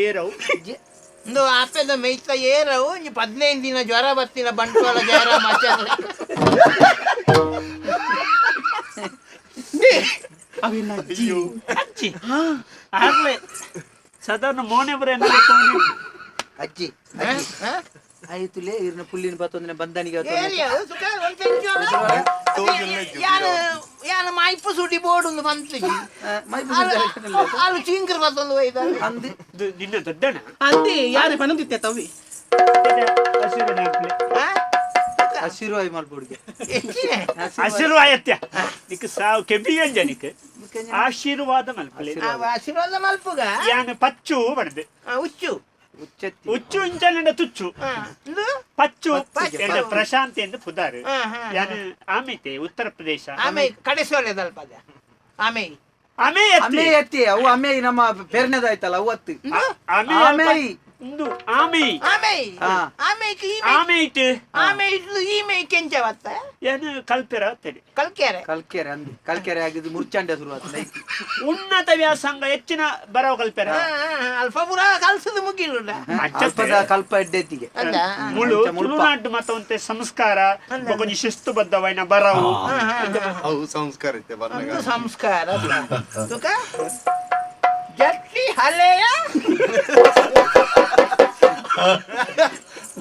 ಏರವು ಒಂದು ಆಪೆದ ಮೇಯ್ತ ಏರವು ಒಂಜಿ ಪದ್ನೈದು ದಿನ ಜ್ವರ ಬರ್ತಿನ ಬಂಟ್ವಾಳ ಜ್ವರ ಆಚಾರ್ಯ ಅವಿನ ಅಜ್ಜಿ. ಅಚ್ಚಿ ಆಗ್ಲೇ. ಸಾಧಾರಣ ಮೋನೆ ಬರ ಎನಲೆ ಕೊಂಡು ಅಜ್ಜಿ? ಆಯ್ತುಲೇ ಇವ್ರನ್ನ ಪುಲ್ಲಿನ ಬತ್ತೊಂದಿನ ಬಂದನಿಗೆ ಯಾನ ಮೈಪು ಸುಡಿ ಬೋರ್ಡ್ ಒಂದು ಬಂತು ಅಲ್ಲಿ ಚಿಂಕರ್ ಬತ್ತೊಂದು ಒಯ್ದ ಅಂದಿ ನಿನ್ನ ದೊಡ್ಡಣ ಅಂದೆ ಯಾರು ಪನಂದಿತ್ತೆ ತವಿ ಹಸಿರು ನಾಲ್ಕಲೆ ಆಯ್ ಮಾಡ್ಬೋಡ್ಗೆ. ಹೆಚ್ಚಿನೆ ಹಸಿರು ಆಯತ್ಯ ನಿಕ್ ಸಾವು ನಿಕ್. ಆಶೀರ್ವಾದ ಮಲ್ಪಲೆ. ಆಶೀರ್ವಾದ. ಮಲ್ಪುಗ? ಯಾನ ಪಚ್ಚು ಬಡ್ದೆ ಆ, ಉಚ್ಚು ಉಚ್ಚು ಇಂಚಲಿಂದ ತುಚ್ಚು. ಇದು? ಪಚ್ಚು. ಎಂದ ಪ್ರಶಾಂತಿ ಎಂದು ಪುದಾರು. ಯಾರು. ಆಮೇತೆ ಉತ್ತರ ಪ್ರದೇಶ. ಆಮೆ ಕಡೆ ಸೋಲೆದಲ್ಪದ ಆಮೆ ಆಮೆ. ಎತ್ತಿ ಎತ್ತಿ ಅವು ಅಮ್ಮೆ ನಮ್ಮ ಪೇರ್ನೆದಾಯ್ತಲ್ಲ ಅವತ್ತು. ಆಮೆ ಒಂದು ಆಮೆ. ಆಮೆ. ಹಾ. ಆಮೆ ಈ ಆಮೆ ಇಟ್ಟು ಆಮೆ ಇಟ್ಲು ಈ ಮೇ ಕೆಂಚ ಬತ್ತ ಏನು ಕಲ್ಪೆರ ತಡಿ ಕಲ್ಕೆರೆ. ಕಲ್ಕೆರೆ ಅಂದಿ. ಕಲ್ಕೆರೆ ಆಗಿದ್ದು ಮುರ್ಚಾಂಡೆ ಶುರು ಆಯ್ತು ಉನ್ನತ ವ್ಯಾಸಂಗ ಹೆಚ್ಚಿನ ಬರೋ ಕಲ್ಪೆರ? ಹಾ, ಹ, ಹ. ಅಲ್ಪ ಪುರ ಕಲ್ಸದ ಮುಗಿಲು ಅಲ್ಪದ ಕಲ್ಪ ಎಡ್ಡೆತ್ತಿಗೆ. ಅಲ್ಲ. ಮುಳು ಅಂಚ ಮುಳ್ಪ. ತುಳುನಾಡು ಮತ್ತೊಂತೆ ಸಂಸ್ಕಾರ ಕೊಂಚ ಶಿಸ್ತುಬದ್ಧವೈನ ಬರವು. ಹಾ, ಹ, ಹ. ಸಂಸ್ಕಾರ ಇತ್ತೆ ಬರ್ನಾಗ ಒಂದು ಸಂಸ್ಕಾರ ತುಕ ಜಟ್ಲಿ ಹಳೆಯ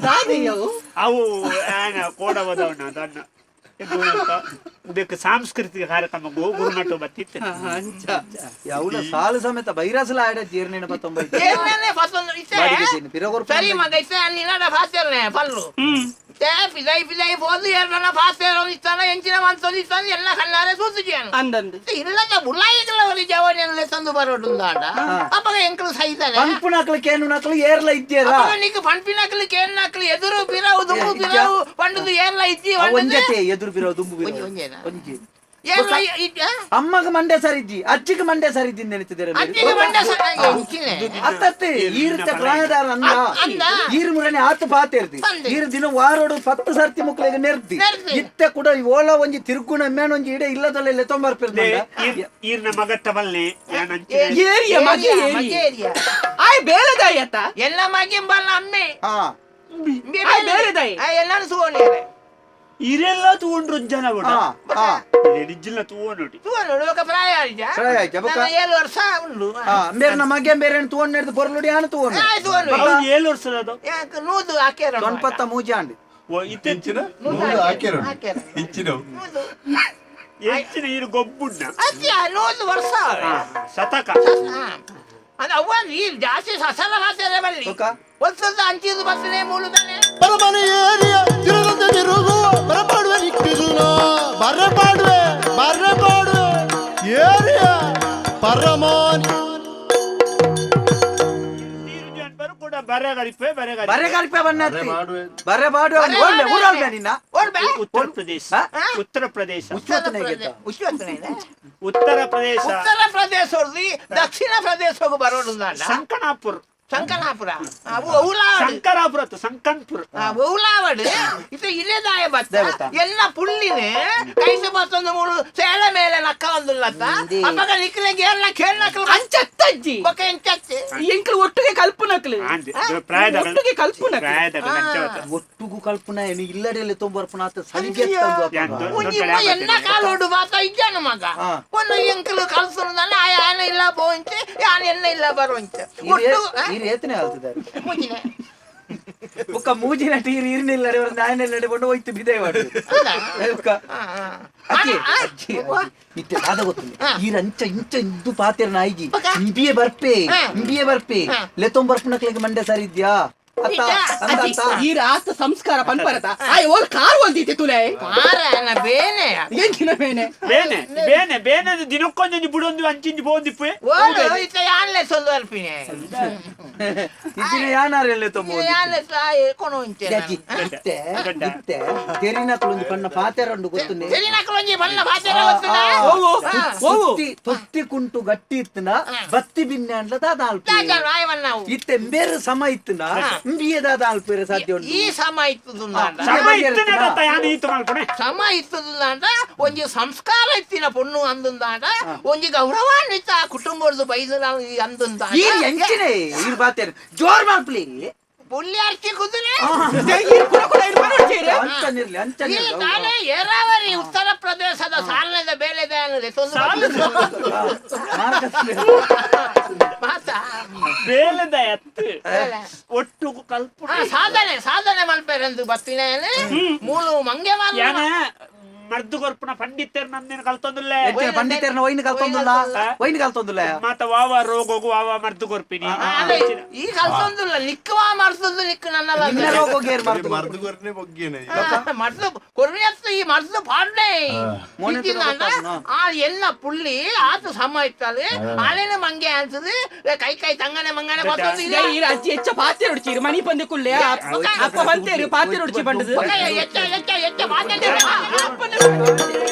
ದಾದಿಯವು ಅವು ಆನ ಕೋಡವದವನ ಅದನ್ನ. ಇದಕ್ಕೆ ಸಾಂಸ್ಕೃತಿಕ ಕಾರ್ಯಕ್ರಮ ಗೋ- ಗುರುಮಠ ಬತ್ತಿತ್ತು. ಯಾವುಲ ಸಾಲು ಸಮೇತ ಬೈರಾಸಲ ಆಡ ಜೀರ್ಣಿನ ಬತ್ತೊಂಬೈತು ಏನೇನೆ ಫಸಲು ಇತ್ತೆ ಬಾಡಿಗೆ ಜೀರ್ಣಿ ಪಿರಗೋರ್ ಸರಿ ಮಗ ಇತ್ತೆ ನಿನ್ನಡ ಫಾಸ್ಯರ್ನೆ ಫಲ್ಲು ತೆ ಪಿದೈ ಪಿದೈ ಹೋದು ಎರಡನ ಫಾಸ್ಯರ್ ಇತ್ತಾನ ಎಂಚಿನ ಮನ್ಸೊಂದು ಇತ್ತಾನ ಎಲ್ಲ ಕಣ್ಣಾರೆ ಸೂಸುಜಿಯನು ಅಂದಂದು. ಇಲ್ಲದ ಬುಳ್ಳಾಯಿಗಳವರಿ ಜವನಿಯಲ್ಲೇ ತಂದು ಬರೋಡುಂದಾಡ ಅಪ್ಪಗ ಎಂಕಲು ಸೈತಾರೆ ಪಂಪು ನಕಲು ಕೇನು ನಕಲು ಏರ್ಲ ಇದ್ದೀರಾ ಅಪ್ಪಗ ನೀಕು ಪಂಪಿನಕಲು ಕೇನ್ನಕಲು ಎದುರು ಪಿರಾವು ದುಂಬು ಪಿರಾವು ಪಂಡದು ಏರ್ಲ ಇಜ್ಜಿ ಒಂಜಿ ಪಂಡದು ಒಂಜತೆ ಎದುರು ಬಿರೋ ದುಂಬು ಬಿರೋ ಇಜ್ಜ ಅಮ್ಮಗ ಮಂಡೆ ಸರಿದ್ದಿ ಅಜ್ಜಿಗೆ ಮಂಡೆ ಸರಿದ್ದಿ ನೆನೆತಿದ್ದೀರ ಅಜ್ಜಿಗೆ ಮಂಡ ಸಣ್ಣ ಎಂಚಿನೆ ಅತ್ತತ್ತೆ ಈರ್ತ ಪ್ರಾಣದಾರ ಅನ್ನ ಅಂದ. ಈರ್ ಮುರನೆ ಆತು ಇರ್ತಿ ತಂದೆ. ಈರ್ ದಿನ ವಾರೋಡು ಪತ್ತು ಸರ್ತಿ ಮುಕ್ಳಿಗೆ ನೆರ್ತಿ ನೆರ್ದಿ. ಇತ್ತೆ ಕೂಡ ಓಲ ಒಂಜಿ ತಿರುಗುಣ ಮೇಣ ಒಂಜಿ ಇಡೆ ಇಲ್ಲದಲ್ಲ ಲೆತ್ತೊಂಬರ್ಪಿರ್ದ ಈರ್ನ ಮಗಟ್ಟ ಬಲ್ಲೆ ಮಗಿ ಏರಿಯ ಮಗೆ ಏರಿ ಮಗೇರಿಯ ಆಯ್ ಬೇಲೆದಾಯತ್ತ ಎಲ್ಲ ಮಗೆ ಬಲ್ಲ ಅಮ್ಮೆ. ಹಾ. ಆಯ್ ಬೇಲೆದಾಯಿ ಎಲ್ಲಾನು ಸುವೋಣಿಯರೆ ಇರೆಲ್ಲ ತಗೊಂಡ್ರು ಜನ ಬಿಡ ಏಳು ವರ್ಷ ಉಂಡು. ಬೇರೆ ತಗೊಂಡ್ ನೆಡ್ದು ಪೊರ್ಲುಡಿ ಆನು ತಗೊಂಡು ಏಳು ವರ್ಷದ ನೂದು ಹಾಕ್ಯಾರ ಮೂಜಾಂಡಿ ಓ ಇತ್ತೆಂಚಿನ ಹಾಕ್ಯಾರ. ಹೆಚ್ಚಿನ ಇರು ಗೊಬ್ಬುಡ್ಡ ನೂದು. ವರ್ಷ ಶತಕ. ಹಾ. ಅದು ಅವ್ವ ಜಾಸ್ತಿ ಸಸಲ ಭಾಷೆ ಬಲ್ಲಿ? ಒಂದ್ಸಲ ಅಂಚಿದು ಬಸ್ಸನೆ ಏರಿಯ ತಿರುಗಂತ ತಿರುಗು. ಬರಪಾಡುವೆ ನಿಕ್ಕಿಸುನ ಬರಪಾಡುವೆ ಬರಪಾಡುವೆ ಏರಿಯ ಪರಮಾನಿ ನೀರು ಜನರು ಕೂಡ ಬರಗರಿಪೆ ಬರಗರಿ ಬರೆ ಕಲ್ಪೆ ಬನ್ನತ್ತಿ ಮಾಡುವೆ ಬರೆ ಬಾಡು ಬರೆ ಓಡ್ಲೆ ಬಾಡು ಊರಲ್ಬೆ ನಿನ್ನ ಓಡ್ಬೆ ಉತ್ತರ ಪ್ರದೇಶ ಹಾ? ಉತ್ತರ ಪ್ರದೇಶ ಉಚ್ಚೋತನೆ ಗೆದ್ದ ಉಶ್ವತ್ನೆ ಉತ್ತರ ಪ್ರದೇಶ ಉತ್ತರ ಪ್ರದೇಶದಲ್ಲಿ ದಕ್ಷಿಣ ಪ್ರದೇಶಕ್ಕೆ ಬರೋದು ಸಂಕನಾಪುರ್ ಶಂಕರಾಪುರ ಊಲಾವಡ್ ಶಂಕರಾಪುರ ಸಂಕನ್ಪುರ್. ಊಲಾವಡ್ ಇದು ಇಲ್ಲದಾಯ ಬತ್ತ. ಎಲ್ಲ ಪುಳ್ಳಿನೆ. ಕೈಸ ಬತ್ತೊಂದು ಮೂರು ಸೇಲ ಮೇಲೆ ನಕ್ಕ ಒಂದು ಲತ್ತ. ಅಪ್ಪಗ ನಿಕ್ಲೆ ಗೇರ್ಲ ಕೇಳ್ನಕ್ಲು ಅಂಚತ್ತಜ್ಜಿ. ಬೊಕ್ಕ ಎಂಚತ್ತೆ. ಎಂಕ್ಲು ಒಟ್ಟಿಗೆ ಕಲ್ಪನಕ್ಲು ಒಟ್ಟಿಗೆ ಕಲ್ಪನಕ್ಲು ಒಟ್ಟಿಗೂ ಕಲ್ಪನೆ ಏನು? ಇಲ್ಲಡೆಯಲ್ಲಿ ತೊಂಬರ್ಪನ ಆತ ಸಂಜೆ ಎಲ್ಲ ಕಾಲು ಹೊಡು ಎನ್ನ ಕಾಲೋಡು ಮಾತ ಇಜ್ಜಾನ ಮಗ. ಹಾ. ಒಂದು ಎಂಕ್ಲು ಕಲ್ಸುನದಲ್ಲ ಆ ಯಾನ ಇಲ್ಲ ಬೋಂಚೆ ಯಾನ ಎನ್ನ ಇಲ್ಲ ಬರುವಂಚೆ ಒಟ್ಟು ನೀರು ಏತನೆ ಆಲ್ತಿದ್ದಾರೆ ಮುಗಿನೆ ಬುಕ್ಕ ಮೂಜಿನ ಟೀರ್ ಇರ್ನಿಲ್ಲಡೆ ಒಂದು ನಾಯನೆಲ್ಲ ನಡೆಕೊಂಡು ಹೋಯ್ತು ಬಿದೆ ಮಾಡಿ? ಬುಕ್ಕ. ಅಜ್ಜಿ. ಅಜ್ಜಿ ಇತ್ತೆ ಆದ ಗೊತ್ತಿಲ್ಲ ಈ ರಂಚ ಇಂಚ ಇದ್ದು ಪಾತಿರ ನಾಯಿಗಿ? ಇಂಬಿಯೇ ಬರ್ಪೆ. ಇಂಬಿಯೇ ಬರ್ಪೆ ಹಾ. ಸರಿ ಮಂಡೆ ಈ ರಾತ ಸಂಸ್ಕಾರ ಪನ್ಪರತ ಆಯ್ ಓಲ್ ಕಾರ್ ಒಂದಿತ್ತೆ ತುಲೆ. ಮಾರನ ಬೇನೆ. ಎಂಚಿನ ಮೇನೆ ಬೇನೆ? ಬೇನೆ ಬೇನೆ ದಿನಕ್ಕೊಂದು ಬಿಡೊಂದು ಅಂಚಿಂಜಿ ಬೋದಿಪ್ಪು ಓಡು ಇತ್ತ ಯಾನ್ಲೆ ಸೊಲ್ಲು ಅಲ್ಪಿನೆ ಇದಿನ ಯಾನಾರೆಲ್ಲ ತೊಂಬ ಇದು ಯಾನ್ಲೆ ಸಾಯಿ ಕೊನು ಅಜ್ಜಿ ಇತ್ತೆ ಇತ್ತೆ ತೆರಿನಕ್ಲೊಂದು ಪಣ್ಣ ಪಾತೆರಂಡು ಗೊತ್ತುಂಡೆ ತೆರಿನಕ್ಲೊಂಜಿ ಬಣ್ಣ ಪಾತೆರ ಗೊತ್ತುನ? ಓವು ಓವು ತೊತ್ತಿ ಕುಂಟು ಗಟ್ಟಿ ಇತ್ತನ? ಬತ್ತಿ ಬಿನ್ನೆ ಅಂಡ್ಲ ದಾದ ಅಲ್ಪ ತಾಜ ರಾಯವನ್ನ ಇತ್ತೆ ಬೇರೆ ಸಮ ಇತ್ತನ? ಅಲ್ಪೇರೆ ಸಾಧ್ಯ ಉಂಟು. ಈ ಸಮ ಇತ್ತು ಸಮ ಇತ್ತು ಯಾನು ಈತು ಮಾಡ್ಕೊಣೆ ಸಮ ಇತ್ತದಂತ ಒಂಜಿ ಸಂಸ್ಕಾರ ಇತ್ತಿನ ಪೊಣ್ಣು ಅಂದಂದಾಟ ಒಂಜಿ ಗೌರವಾನ್ವಿತ ಕುಟುಂಬದ ಬೈದಲ ಅಂದಂದಾಟ ಈ ಎಂಚಿನೆ ಈ ಬಾತೇರು ಜೋರ್ ಕುದುರೆ? ಅಂಚನಿರ್ಲಿ ಏರಾವರಿ ಉತ್ತರ ಪ್ರದೇಶದ ಸಾಲದ ಬೇಲೆ ಅನ್ನದೆ ಮಾತಾ ಬೇಲದ ಎತ್ತು ಬೇಲೆ. ಒಟ್ಟು ಕಲ್ಪು ಆ, ಸಾಧನೆ ಸಾಧನೆ ಮಲ್ಪೆರೆಂದು ಬತ್ತಿನೇನೆ ಮೂಲು ಮಂಗೆ ಯಾನ ಮರ್ದು ಕೊರ್ಪುನ ಪಂಡಿತರ್ ನಂದಿನ ಕಲ್ತೊಂದುಲ್ಲೆ ಎಂಚಿನ ಪಂಡಿತರನ್ನ ಒಯ್ನ ಕಲ್ತೊಂದುಲ್ಲ ಒಯ್ನ ಕಲ್ತೊಂದುಲ್ಲ ಮಾತ ವಾವ ರೋಗೋಗು ವಾವ ಮರ್ದು ಕೊರ್ಪಿನಿ ಈ ಕಲ್ತೊಂದಿಲ್ಲ ನಿಕ್ಕವಾ ಮರ್ಸದು ನಿಕ್ಕು ನನ್ನಲ್ಲ ನಿನ್ನ ರೋಗ ಏರ್ ಮಾಡ್ತು ಮರ್ದು ಕೊರ್ನೆ ಬಗ್ಗೆನೆ ಮರ್ದು ಕೊರ್ವಿಯತ್ತು ಈ ಮರ್ದು ಪಾಡ್ನೆ ಮೋನೆ ಇದ್ದಿನಾಂಡ ಆ ಎನ್ನ ಪುಳ್ಳಿ ಆತು ಸಮ ಇತ್ತಲ್ಲಿ ಆಳೆನ ಮಂಗೆ ಅನ್ಸದು ಕೈ ಕೈ ತಂಗನೆ ಮಂಗನೆ ಗೊತ್ತೊಂದು ಇದೆ ಈರ್ ಅಜ್ಜಿ ಹೆಚ್ಚ ಪಾತ್ರೆ ಹೊಡ್ಚೀರಿ ಮನಿ ಪಂದೆ ಕುಲ್ಲೆ ಅಪ್ಪ ಬಂತೇರಿ ಪಾತ್ರೆ ಹೊಡ್ಚಿ ಬಂಡದು ಮಗ ಎಚ್ಚ ಎಚ್ಚ ಎಚ್ಚ Thank you.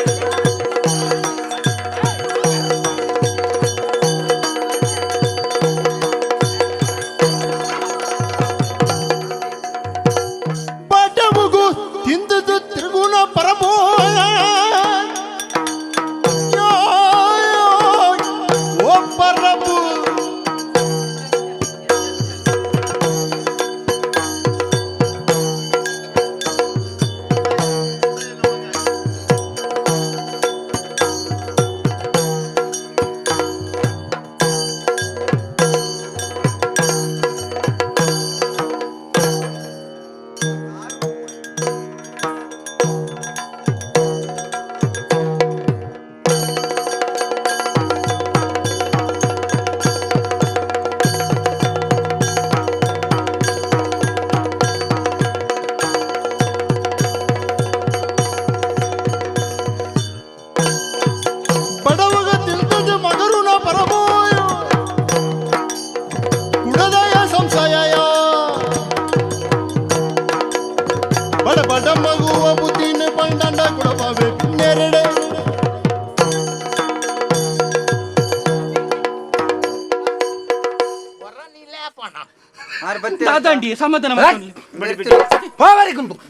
ಸಮಾಧಾನ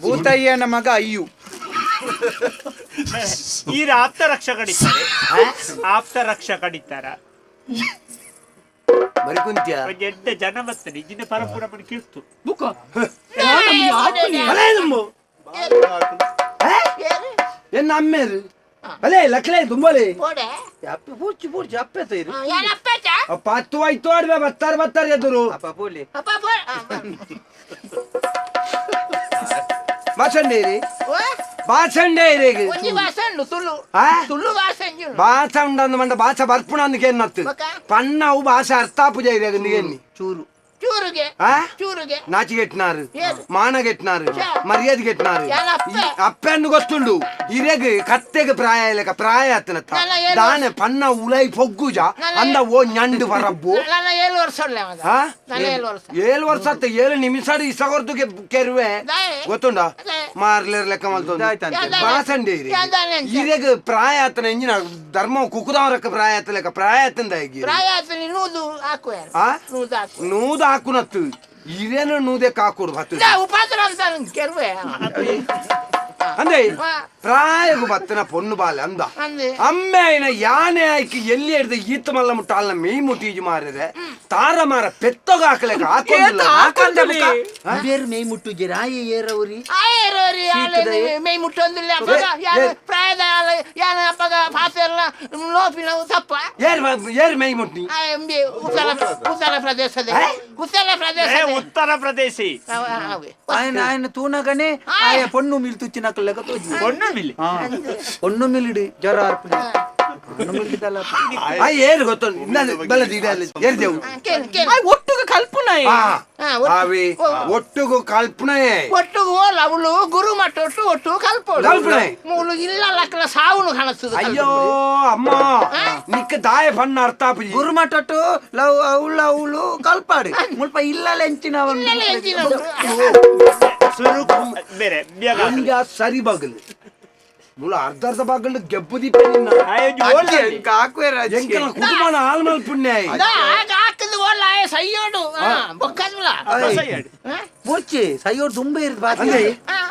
ಭೂತಯ್ಯನ ಮಗ ಅಯ್ಯು. ಈರ ಆಪ್ತ ರಕ್ಷ ಕಡಿತಾರೆ ಆಪ್ತ ರಕ್ಷ ಕಡಿತಾರ ಬರಿ ಕುಂತ್ಯ ಒಂಜಿ ಎಡ್ಡೆ ಜನ ಬರ್ತಾರೆ ಇಜಿನ ಪರಪುರ ಮನೆ ಕೇಳ್ತು ಬುಕ್ಕ. ಎನ್ನ ಅಮ್ಮೇರು? ಅಲೇ ಲಕ್ಲೆ ತುಂಬಲೆ. ಬೋಡೆ. ಅಪ್ಪೆ ಪೂರ್ಚಿ ಪೂರ್ಚಿ ಅಪ್ಪೆ ತೈರು ಏನಪ್ಪಚ್ಚ ಅಪ್ಪ ಹತ್ತು ಆಯ್ತು ಆಡ್ಬೆ ಬತ್ತಾರ ಬತ್ತಾರ ಎದುರು. ಅಪ್ಪ ಪೂಲಿ ಅಪ್ಪ ಬೋ ಬಾಸಂಡೇರಿ. ಬಾಸಂಡೇರಿ ಒಂಜಿ ಭಾಷೆ ತುಳು ಆ? ತುಳು ಭಾಷೆ ಅಂಜುನು. ಭಾಷ ಉಂಡಂದು ಮಂಡ ಭಾಷ ಪ್ರಾಯ ಇಲ್ಲಕ ಪ್ರಾಯ ಆತನತ್ತ. ನನ್ನ ಏನು? ದಾನೆ ಪನ್ನ ಉಲೈ ಪೊಗ್ಗುಜ ನನ್ನ ಅಂದ ಓ ñಂಡು ಬರಬ್ಬು ನನ್ನ ಏಳು ವರ್ಷ ಉಳ್ಳೆ ಮಗ. ಆ? ಏಳು ವರ್ಷ. ಏಳು ವರ್ಷ ಅತ್ತ ಏಳು ನಿಮಿಷ ಇಸಗೊರ್ದುಗೆ ಕೆರುವೆ. ದಾಯೆ. ಗೊತ್ತುಂಡ? ಅದೇ. ಮಾರ್ಲೇರ್ ಲೆಕ್ಕ ಮಲ್ತೊಂದು. ಯಾವ್ದಾನೆ? ಬಾಸಂಡೆ ಇರಿ. ಯಾವ್ದಾನೆ ಅಂತ? ಇರೆಗ್ ಪ್ರಾಯ ಆತನ ಎಂಜಿನ ಧರ್ಮ ಕುಕುದವರಕ್ಕ ಪ್ರಾಯ ಲೆಕ್ಕ ಆಯ್ತು ಆ? ನೂದ ಹಾಕುನತ್ತು ಇರೇನು ನೂದೆ ಕಾಕೂರ್ ಹತ್ತು ಉಪದ್ರ ಕೆರುವೆ. ಅಂದ್ರೆ ಆ. ಪ್ರಾಯಗು ಬತ್ತನ ಪೊಣ್ಣು ಬಾಲೆ ಅಂದ ಅಂದೆ ಅಮ್ಮೆನ ಯಾನೆ ಆಯ್ಕೆ ಎಲ್ಲಿ ಹಿಡ್ದು ಈತ ಮಲ್ಲ ಮುಟ್ಟ ಅಲ್ಲ ಮೀ ಮುಟ್ಟೀಜು ಮಾರಿದೆ ತಾರ ಮಾರ ಪೆತ್ತೋಗ ಹಾಕ್ಲೆಕ್ಕ ಹಾಕೊಂಡಿಲ್ಲ ಹಾಕೊಂಡಲಿ. ಬೇರೆ ಮೈ ಮುಟ್ಟುಗೆ ರಾಯಿ ಏರವ್ರಿ ಆಯರೋರಿ ಶೀತದ- ಮೈ ಮುಟ್ಟೊಂದಿಲ್ಲ ಅಪ್ಪಗ ಏ, ಯಾನ ಏ. ಪ್ರಾಯದ ಆಳ- ಯಾನ ಅಪ್ಪಗ ಪಾತೆ ಎಲ್ಲ ಲೋಪಿನ ತಪ್ಪ ಏರ್ ಬ- ಏರ್ ಮೈ ಮುಟ್ಟಿ ಆ ಎಂಬಿ ಉತ್ತರ ಉತ್ತರ ಪ್ರದೇಶದ ಏ? ಉತ್ತರ ಏ ಪ್ರದೇಶ ಉತ್ತರ ಪ್ರದೇಶಿ ఆయన ఆయన తూనగానే ఆయన పొన్ను మిల్తుచ్చి ನಕಲಗ ತೋಜಿ ಒಣ್ಣು ಮಿಲಿ ಒಣ್ಣು ಮಿಲಿಡಿ ಜ್ವರ ಅರ್ಪಣೆ ఏరు గొత్తు ఒట్టుకు లవ్ అవులు కల్పాడు ముಲ್ಪ ఇళ్ళలు ఎంచినవు సరిబగులు ಕಾಕುವೆ ಎಂಕನ ಕುಟುಂಬನ ಆಲ್ಮಲ್ ಪುಣ್ಯ ಆಗ ಹಾಕಿದ ಓಲ್ಲ ಸೈಯೋಡು. ತುಂಬ ಇರ್ದು ಬಾತಿ.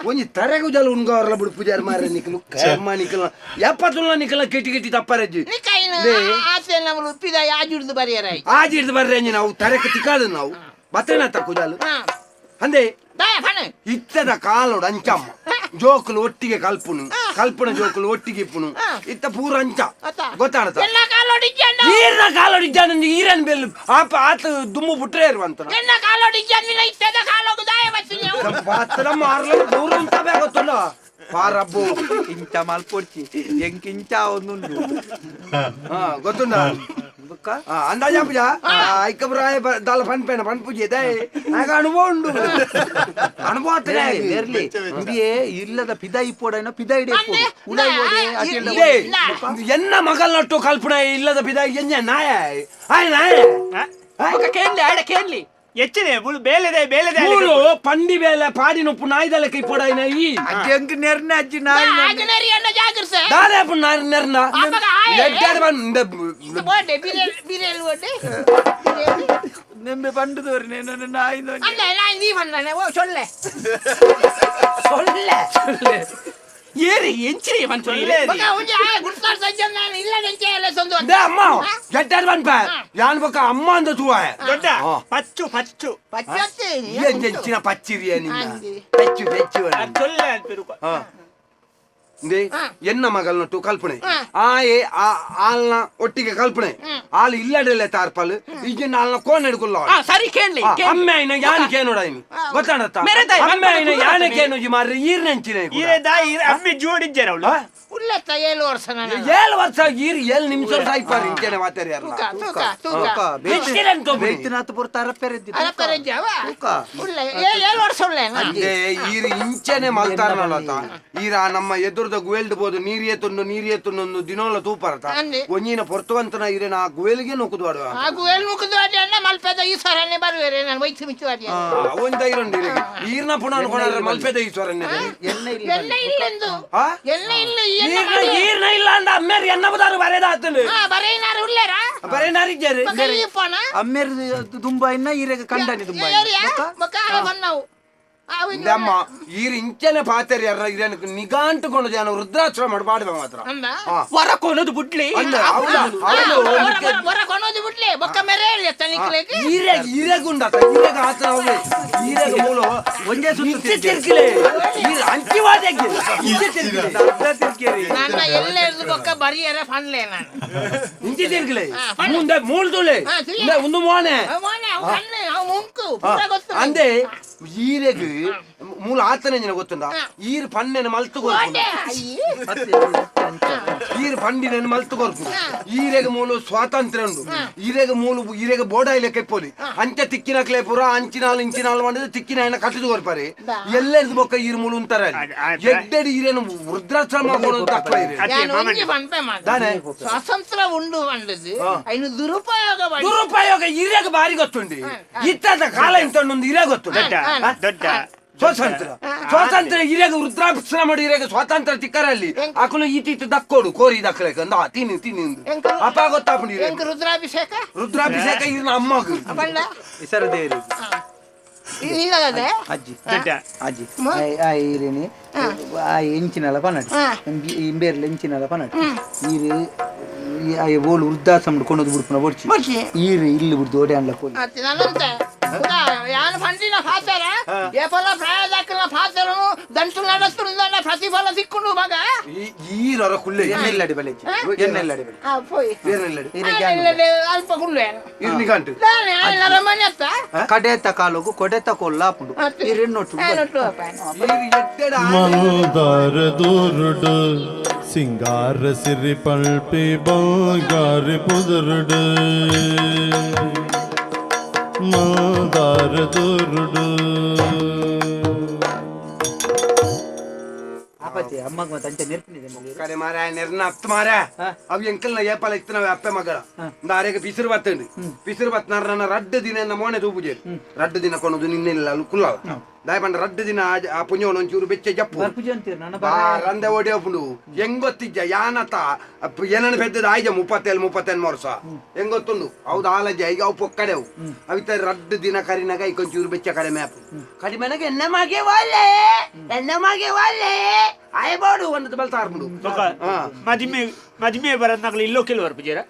ಒಂಜಿ ತರೆಗು ಜಲ ಉಣ್ಗವರ್ಲ ಬಿಡು ಪೂಜಾರಿ ಮಾರ ನಿಕಲು. ಕಮ್ಮ ನಿಕಲ. ಎಪ್ಪತ್ತುಲ್ಲ ನಿಕಲ ಕೆಟ್ಟಿ ಕೆಟ್ಟಿ ತಪ್ಪರಜ್ಜಿ ನಿಕಾಯಿನ ದೇ. ಆಸೆ ನಮ್ಮಳು ಉಪ್ಪಿದ ಯಾಜುಡ್ದು ಬರೆಯರಾಯಿ ಆಜಿ ಹಿಡ್ದು ಬರ್ರಿ ಅಂಜಿ ನಾವು. ತರೆಕ ತಿಕ್ಕಾಡು ನಾವು. ಬತ್ತೇನ ತಕ್ಕು ಜಾಲು. ಅಂದೆ ಇತ್ತದ ಕಾಲೋಡು ಅಂಚಮ್ಮ. ಜೋಕುಲು ಒಟ್ಟಿಗೆ ಕಲ್ಪುನು. ಕಲ್ಪನ ಜೋಕುಲು ಒಟ್ಟಿಗೆ ಇಪ್ಪುನು. ಇತ್ತ ಪೂರ ಅಂಚ. ಅತ್ತ. ಗೊತ್ತಾಣತ ಎಲ್ಲ ಕಾಲೋಡಿಜ್ಜಣ್ಣ. ಈರ್ನ ಕಾಲೋಡು ಇದ್ದಾನ ಈರನ್ ಬೆಲ್ ಆಪ ಆತ ದುಮ್ಮು ಬಿಟ್ರೆ ಇರುವಂತ. ಎಲ್ಲ ಕಾಲೋಡಿಜ್ಜಣ್ಣ ಇತ್ತದ ಕಾಲೋಗು ದಾಯ ಬಸ್ಸಿ ನೀವು ಪಾತ್ರ ಮಾರ್ಲ ದೂರ ಅಂತ ಗೊತ್ತಲ್ಲ? ಪಾರಬ್ಬು ಇಂಚ ಮಲ್ಪೊಡ್ಚಿ ಎಂಕಿಂಚ ಒಂದು ಹಾ ಗೊತ್ತುಂಡ ಬೊಕ್ಕ ಅಂದಾಜ ಪೂಜ ಐಕಬ್ರಾಯ ದಾಲ ಪನ್ ಪೇನ ಪನ್ ಪೂಜೆ ದೇ ಆಗ ಅನುಭವ ಉಂಡು ಅನುಭವ ಬೇರ್ಲಿ, ಆಗ್ತದೆ ಬೇರ್ಲಿ ಉಡಿಯೇ ಇಲ್ಲದ ಪಿದ ಇಪ್ಪೋಡೇನೋ ಪಿದ ಇಡೆ ಅಂದೆ, ಉಡೈ ನಾ- ಓಡೆ ಇ- ಅಟೆಂಡ ಇ- ಇದೇ ಎನ್ನ ಮಗಲ್ನಟ್ಟು ಕಲ್ಪನೆ ಇಲ್ಲದ ಬಿದ ಎಂಜ ನಾಯ ಆಯ್ ನಾಯ ఒక కేంద్లి ఆడ కేంద్లి ಎಚ್ಚನೆ ಬುಳು ಬೇಲೆದೆ ಬೇಲೆದೆ ಮೂಳು ಪಂಡಿ ಬೇಲೆ ಪಾಡಿನ ಉಪ್ಪು ನಾಯ್ದಲ ಕೈ ಪಡಾಯ್ ನಾಯಿ ಅಜ್ಜಂಗ್ ನೆರ್ನ ಅಜ್ಜಿ ನಾಯಿ ಆಗ ನೆರಿ ಅಣ್ಣ ಜಾಗರ್ ಸರ್ ದಾರೆ ಅಪ್ಪ ನಾರಿ ನೆರ್ನ ಲೆಡ್ಡಾದ ಬಂದ ಇಂದ ಬೋಡೆ ಬಿರೆಲ್ ಬಿರೆಲ್ ಬೋಡೆ ನೆಂಬೆ ಬಂಡದು ವರಿ ನೇನ ನಾಯಿ ಅಲ್ಲ ನಾಯಿ ನೀ ಬಂದನೆ ಓ ಸೊಲ್ಲೆ ಸೊಲ್ಲೆ ಸೊಲ್ಲೆ ಏರಿ ಎಂಚಿರಿ ಬಂತು ಬಕ ಉಂಜಿ ಆ ಗುಡ್ಕಾರ್ ಸಜ್ಜನ್ ನಾನು ಇಲ್ಲ ನೆಂಚೆ ಎಲ್ಲ ಸಂದು ದೇ ಅಮ್ಮ ಗೆಟ್ಟರ್ ಬಂಪ ಯಾನ್ ಬಕ ಅಮ್ಮ ಅಂತ ತೂವ ದೊಡ್ಡ ಪಚ್ಚು ಪಚ್ಚು ಪಚ್ಚು ಏನ್ ಎಂಚಿನ ಪಚ್ಚಿರಿಯ ನಿನ್ನ ಪಚ್ಚು ಪಚ್ಚು ಅತ್ತೊಲ್ಲ ಅಂತ ಬಿರುಕ ಎನ್ನ ಮಗಲ್ನೊಟ್ಟು ಕಲ್ಪನೆ ಆ ಏ ಆಲ್ನ ಒಟ್ಟಿಗೆ ಕಲ್ಪನೆ ಆಲ್ ಇಲ್ಲಡೆಲ್ಲ ತಾರ್ಪಾಲ್ ಈಗಿನ ಆಲ್ನ ಕೋನ್ ಹಿಡ್ಕೊಲ್ಲ ಸರಿ ಕೇಳಿ ಅಮ್ಮ ಐನ ಯಾನ ಕೇನೋಡ ಐನಿ ಗೊತ್ತಾಡತ್ತ ಅಮ್ಮ ಐನ ಯಾನ ಕೇನೋಜಿ ಮಾರ್ರೆ ಈರ್ ನೆಂಚಿನ ಈರೆದ ಈರ್ ಅಮ್ಮಿ ಜೋಡಿಜ್ಜರ ಅವಳು. ಉಳ್ಳತ್ತ ಏಳು ವರ್ಷ ಏಳು ವರ್ಷ ಈರ್ ಏಳು ನಿಮಿಷ ಸಾಯ್ಪಾರ ಇಂಚೆನೆ ಮಾತಾರಿ ಅಲ್ಲ ತೂಕ ತೂಕ ಬೆಚ್ಚಿರನ್ ತೋ ಬೆಚ್ಚಿನಾತ್ ಪುರ ತರಪ್ಪೆರೆದ್ದಿ ತರಪ್ಪೆರೆದ್ದಿ ಅವ? ಉಳ್ಳ ಏಳು ವರ್ಷ ಉಳ್ಳ ಅಂದೆ ಈರ್ ಇಂಚೆನೆ ಮಲ್ತಾರನಲ್ಲ ಈರ ನಮ್ಮ ಎದುರು ಎದುರದ ಗುವೆಲ್ಡ್ ಬೋದು ನೀರಿಯ ತುಂಡು ನೀರಿಯ ತುಂಡು ಒಂದು ದಿನೋಲ ತೂಪರತ. ಅಂದೆ. ಒಂಜಿನ ಪೊರ್ತುವಂತನ ಇರೇನ ಆ ಗುವೆಲ್ಗೆ ನುಕ್ಕದು ಆಡುವ ಆ ಏಳು ಮುಖದ ಅಣ್ಣ ಮಲ್ಪೆದ ಈ ಸರನ್ನೇ ಬರುವೇರೆ ನಾನು ವೈದ್ಯ ಮಿಚ್ಚು ಅಡಿ ಒಂದ ಇರಂಡಿ ನೀರ್ನ ಪುನಃ ಅನ್ಕೊಂಡ್ರೆ ಮಲ್ಪೆದ ಈಶ್ವರನ್ನೇ ಎಣ್ಣೆ ಇಲ್ಲ ಎಲ್ಲ ಇಲ್ಲೆಂದು? ಆ? ಎಲ್ಲ ಇಲ್ಲ ಈ ಎಣ್ಣೆ ಮಾಡಿ. ಈರ್ನ ಇಲ್ಲ ಅಂದ ಅಮ್ಮೇರ್ ಎನ್ನ ಬದಾರು ಬರೆದ ಆತನು ಹಾ ಬರೀ ನಾರು ಉಳ್ಳೇರ? ಬರೇ ನಾರಿದ್ದಾರೆ ಮಗ ಈ ಪೋನ ಅಮ್ಮೇರ್ ದುಂಬಾ ಇನ್ನ ಈರೆಗ ಕಂಡನಿ ದುಂಬಾ ಏರಿಯಾ? ಮಕ್ಕ ಬಂದವು. இந்த ಅಮ್ಮ ಈರು ಇಂಚನೆ ಪಾತೇರಿ ಯಾರ ಇರೇನಕ್ಕೆ ನಿಗಾಂಟ್ಕೊಂಡು ಜನ ವೃದ್ಧಾಶ್ರಮ ಪಾಡ್ದ ಮಾತ್ರ ವರ ಕೊನೋದು ಬಿಡ್ಲಿ ವರ ಕೊನೋದು ಬಿಡ್ಲಿ ಬೊಕ್ಕ ಮೇರೆ ಈರೆ ಈರೆಗುಂಡ ಈರೆಗ ಆತ ಈರೆಗ ಮೂಲ ಒಂದೇ ಸುತ್ತ ತಿರ್ಕಿಲೆ ಈರು ಅಂಚಿವಾದಕ್ಕೆ ಇಂಚೆ ತಿರ್ಕಿಲೆ ಅರ್ಧ ತಿರ್ಕಿರಿ ನನ್ನ ಎಲ್ಲ ಇರ್ದು ಬೊಕ್ಕ ಬರಿಯರ ಫನ್ಲೆ ನಾನು ಇಂಚೆ ತಿರ್ಕಿಲೆ ಮುಂದೆ ಮೂಳ್ದುಲೆ ಒಂದು ಮೋನೆ ಮೋನೆ ಅವು ಕಣ್ಣು ಅವು ಮುಂಕು ಅಂದೆ ಈರೆಗ್ ಮೂಲ ಆತನೆ ಜನ ಗೊತ್ತುಂಡ ಈರ್ ಪನ್ನೆನ ಮಲ್ತು ಓಡೆ, ಅಯ್ಯಿ. ಈರ್ ಪಂಡಿನ ಮಲ್ತು ಕೊರ್ಪು ಈರೆಗ ಮೂಲು ಸ್ವಾತಂತ್ರ್ಯ ಉಂಡು ಈರೆಗ ಮೂಲು ಈರೆಗ ಬೋಡಾಯಿಲೆ ಕೆಪ್ಪೊಲಿ ಅಂಚ ತಿಕ್ಕಿನಕ್ಲೆ ಪುರ ಅಂಚಿನಾಲ್ ಇಂಚಿನಾಲ್ ಮಾಡಿದ್ರೆ ತಿಕ್ಕಿನ ಹೆಣ್ಣ ಕಟ್ಟಿದು ಕೊರ್ಪಾರಿ ಎಲ್ಲೆರ್ದು ಬೊಕ್ಕ ಈರ್ ಮೂಲು ಉಂತಾರ ಅದ್- ಅದ್- ಎಡ್ಡೆಡಿ ಈರೇನು ವೃದ್ಧಾಶ್ರಮ ಕೊಡೋದು ತಕ್ಕ ಇರೆ ಅದೇ ನಾನು ಮಾಮನೆ. ಒಂಜಿ ಪಂಪೆ ಮಾಡ ದಾನೆ ಸ್ವಾತಂತ್ರ್ಯ ಉಂಡು ಅಂಡದು ಐನು ದುರುಪಯೋಗ ಮಾಡಿ ದೊಡ್ಡ ಸ್ವಾತಂತ್ರ್ಯ. ಸ್ವಾತಂತ್ರ್ಯ ಇರೇಗ ವೃದ್ಧಾಶ್ರಮ ಮಾಡಿ ಇರೇಗ ಸ್ವಾತಂತ್ರ್ಯ ತಿಕ್ಕರಲ್ಲಿ ಆಕಲು ಈತ ಈತ ದಕ್ಕೋಡು ಕೋರಿ ದಕ್ಕಲೆಕ ಅಂದ ತಿನಿ ತಿನಿ ಎಂಕ- ಅಪ್ಪ ಗೊತ್ತಾಪುಂಡಿ ರುದ್ರಾಭಿಷೇಕ ರುದ್ರಾಭಿಷೇಕ ಇದು ನಮ್ಮ ಬಂಡ ಹೆಸರು ದೇವರು ಅಜ್ಜಿ. ಅಜ್ಜಿ. ಆ ಈರಿನಿ ಆ ಎಂಚಿನಲ ಪನಟ್ ಇಂಬೇರ್ಲ ಇಂಚಿನಲ್ಲ ಪನಟ್ ಈರು ಓಳು ವೃದ್ಧಾಶ್ರಮ ಕೊಂಡೋದು ಬಿಡ್ಪುನ ಬೊಡ್ಚಿ ಬರ್ಚಿ. ಈರು ಇಲ್ಲಿ ಬಿಡ್ದು ಓಡಿ ಅನ್ಲ ಕೋಲಿ ಅತ್ತಿ ನಾನಂತೆ ಯಾನ್ ಫಂಡಿನ ಫಾಸರ ಏಪಲ ಪ್ರಾಯದಾಕಲ ಫಾಸರನು ದಂಟು ನಡೆಸ್ತು ಪ್ರತಿಫಲ ಸಿಕ್ಕೊಂಡು ಮಗ ಈರರ ಕುಳ್ಳೆ ಎಣ್ಣೆಲ್ಲಡಿ ಬಲೆ ಎಣ್ಣೆಲ್ಲಡಿ ಬಲೆ ಆ ಪೋಯ್ ಏನೆಲ್ಲಡಿ ಆಮೇಲೆ ಅಲ್ಪ ಕುಳ್ಳು ಇರ್ನಿ ಗಂಟು ನಾನು ಎಲ್ಲರ ಮನೆ ಹತ್ತ ಕಡೆತ ಕಾಲೋಗು ಕೊಡೆತ ಕೊಲ್ಲ ಆಪುಂಡು ಈರು ಎನ್ನೊಟ್ಟು ಏನೊಟ್ಟು ಅಪ್ಪ ಈರು ಎಡ್ಡೆಡ ಮಂದಾರ ದೂರುಡು ಸಿಂಗಾರ ಸಿರಿ ಪಳ್ಪಿ ಬಂಗಾರಿ ಪುದರುಡು ಮಂದಾರ ದೂರುಡು ಅಮ್ಮಗ್ ಮತ್ತೆ ನೆರ್ಪಿನಿದೆ. ಕಡೆ ಮಾರ ನೆರ್ನ ಹತ್ತು ಮಾರ ಅವ್ ಎಂಕಲ್ನ ಏಪಲ ಇತ್ತನವ ಅಪ್ಪೆ ಮಗಳ. ದಾರೆಗೆ ಪಿಸಿರು ಬತ್ತಂಡು ಪಿಸಿರು ಬತ್ತನಾರ ನನ್ನ ರಡ್ಡ ದಿನ ನನ್ನ ಮೋನೆ ತೂಪುಜೆ ರಡ್ಡ ದಿನ ಕೊನದು ನಿನ್ನೆಲ್ಲ ಕುಲ್ಲ ದಾಯ ಪಂಡ ರಡ್ಡು ದಿನ ಆ- ಆ ಪುಂಜವನ ಒಂಚೂರು ಬೆಚ್ಚ ಜಪ್ಪು. ರಂದೆ ಓಡಿ ಅಪ್ಪುಂಡು ಒಡಿಯಪ್ಪುಂಡು ಹೆಂಗೊತ್ತಿಜ್ಜ ಯಾನತ ಏನನ ಬೆದ್ದದ? ಆಯ್ಜ ಮುಪ್ಪತ್ತೇಳು ಮುಪ್ಪತ್ತೆನ್ ವರ್ಷ ಹೆಂಗೊತ್ತುಂಡು? ಹೌದು ಆಲಜ್ಜ ಈಗ ಅವು ಪೊಕ್ಕಡೆವು. ಅವಿತ ರಡ್ಡು ದಿನ ಕರಿನಾಗ ಈಗ ಒಂಚೂರು ಬೆಚ್ಚ ಕಡಿಮೆ ಆಪು. ಕಡಿಮೆನಾಗ ಎನ್ನ ಮಗೆ ಒಲ್ಲೆ ಎನ್ನ ಮಾಗೆ ಒಲ್ಲೆ ಆಯ್ಬೋಡು ಒಂದು ಬಲ್ತಾರ್ಬಿಡು. ಮದಿಮೆ ಮದಿಮೆ ಬರದ್ನಾಗ್ಲಿ ಇಲ್ಲೋ ಕೆಲವರು ಪೂಜಾರ?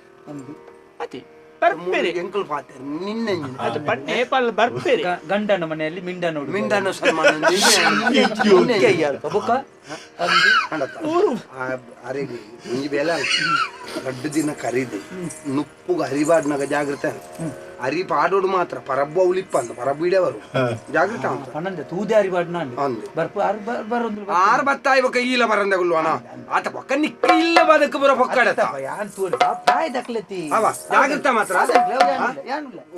ಅತಿ ಬರ್ಬೇರೆ ಎಂಕಲ್ ಪಾತೆ ನಿನ್ನೆ ಅದು ಬಟ್ ನೇಪಾಳ ಬರ್ಬೇರೆ ಗಂಡನ ಮನೆಯಲ್ಲಿ ಮಿಂಡ ನೋಡು. ಮಿಂಡನ ಸನ್ಮಾನ ಬೊಕ್ಕ ಅಂದು ಅರೆಗಿ ಒಂಜಿ ಬೇಲೆ ರಡ್ಡು ದಿನ ಕರೀದೆ ನುಪ್ಪುಗ ಹರಿಬಾಡ್ನಾಗ ಜಾಗ್ರತೆ. అరి పాడోడు మాత్రం పరబ్బౌలు ఇప్పంది పరబ్బీడెవరు జాగ్రత్త ఆరు బత్తాయి ఒక ఈల బరందగులు అనా ఆత పక్క నిక్క ఇల్ల బదకు బుర పొక్కడ జాగ్రత్త మాత్ర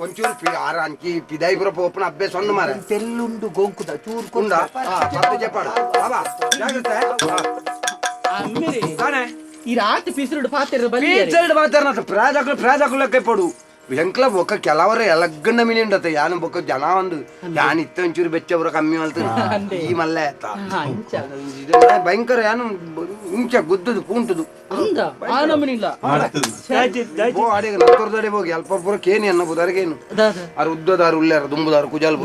ಒಂಚೂರು ಆರಾಂಕಿ ಪಿದಾಯಿಪುರ ಪೋಪನ ಅಬ್ಬೆ ಸೊನ್ನ ಮಾರ ತೆಲ್ಲುಂಡು ಗೊಂಕುದ ಚೂರ್ಕೊಂಡ ಮತ್ತೆ ಜಪಾಡ ಅವಾ ಜಾಗ್ರತೆ ಅಮ್ಮಿರಿ ಈ ರಾತ್ರಿ ಪಿಸರುಡು ಪಾತೆರ ಬಲಿ ಪಿಸರುಡು ಪಾತೆರ ಪ್ರಾಜಾಕುಲು ಪ್ರಾಜಾಕುಲಕ್ಕೆ ಪಡು ಎಂಕ್ಲ ಬೊಕ್ಕ ಕೆಲವರ ಎಲಗ್ಗಣ್ಣ ಮಿನಿ ಉಂಡತ ಯಾನು ಬೊಕ್ಕ ಜನ ಒಂದು ಯಾನ್ ಇತ್ತ ಒಂಚೂರು ಬೆಚ್ಚವ್ರ ಕಮ್ಮಿ ಮಾಡ್ತಾನೆ ಈ ಮಲ್ಲ ಆಯ್ತ? ಭಯಂಕರ ಯಾನು ಇಂಚ ಗುದ್ದದು ಕೂಂಟದು. ಅಡಿಗೆ ನಂತರದಡೆ ಹೋಗಿ ಅಲ್ಪ ಪುರ ಏನು? ಅನ್ನಬಹುದು ಅರಿಗೇನು ಅವ್ರ ಉದ್ದದಾರು ಉಳ್ಳಾರ ದುಂಬುದಾರು ಕುಜಾಲ್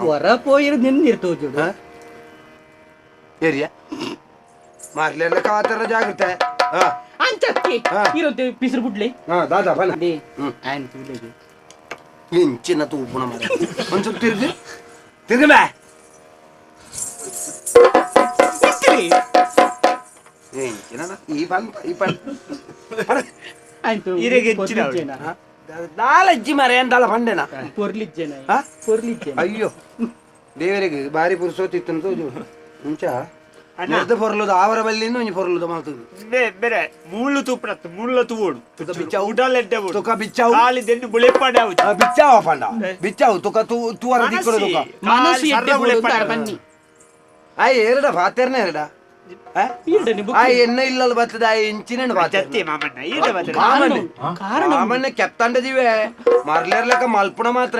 ಪುರ ಪೋಯಿರ ನಿನ್ನಿರ್ತು ಏರಿಯಾ? ಮಾರ್ಲೆಲ್ಲ ಕಾತರ ಜಾಗ್ರತೆ. ಹಾ? ಅಂಚಕ್ಕೆ ಹಾ. ಇರಂತೆ ಪಿಸರು ಬುಡ್ಲಿ ಹಾ ದಾದಾ ಅದೇ ಹ್ಮ್. ಆಯ್ನ್ ತೂಲೆಗೆ ಇಂಚಿನ ತೂಪುಣ ಮರ ಒಂಚೂರು ತಿರ್ಗಿ. ತಿರ್ಗಿ ಬಾ. ಇಂಚಿನ ಈ ಬಂದ ಈ ಬಂದ. ಆಯ್ತು ಈರೆಗೆ ಹೆಚ್ಚಿನ ಅವಳು. ನಾಲಜ್ಜಿ ಮರ ಎಂದಲ್ಲ ಬಂಡೆನ ಪೊರ್ಲಿಜ್ಜೆನ ಹಾ? ಪೊರ್ಲಿಜ್ಜೆನ ಅಯ್ಯೋ. ದೇವರಿಗೆ ಬಾರಿ ಪುರುಸೋತಿತ್ತು ಅಂತ ಮುಂಚ. ನೆರ್ದು ಪೊರ್ಲುದು ಆವರ ಬಲ್ಲಿಂದ ಒಂಜಿ ಪೊರ್ಲುದು ಮಾತುದು. ಬೇರೆ ಮೂಳು ತೂಪ್ರತ್ ಮುಳ್ಳ ತೂವೋಡು ತುಕ ಬಿಚ್ಚ ಉಡಾಲೆಡ್ಡೆ ತುಕ ಬಿಚ್ಚಾವು ಕಾಲಿ ದೆನ್ನು ಬುಳೆಪಾಡೆ ಆವುಚು ಆ, ಬಿಚ್ಚಾವ ಪಂಡ. ಬಿಚ್ಚಾವು ತುಕ ತು ತುವರ ದಿಕ್ಕುಡು ತುಕ. ಮನಸ್ಸು ಎಡ್ಡೆ ಬೋಡು ಬನ್ನಿ. ಆಯ್ ಎರಡ? ಪಾತೆರ್ನ ಎರಡ ಕಾರಣ ಮಾಮಣ್ಣ ಕೆತ್ತಂಡದಿವೆ ಮರ್ಲೇರ್ಲಕ ಮಲ್ಪುಣ ಮಾತ್ರ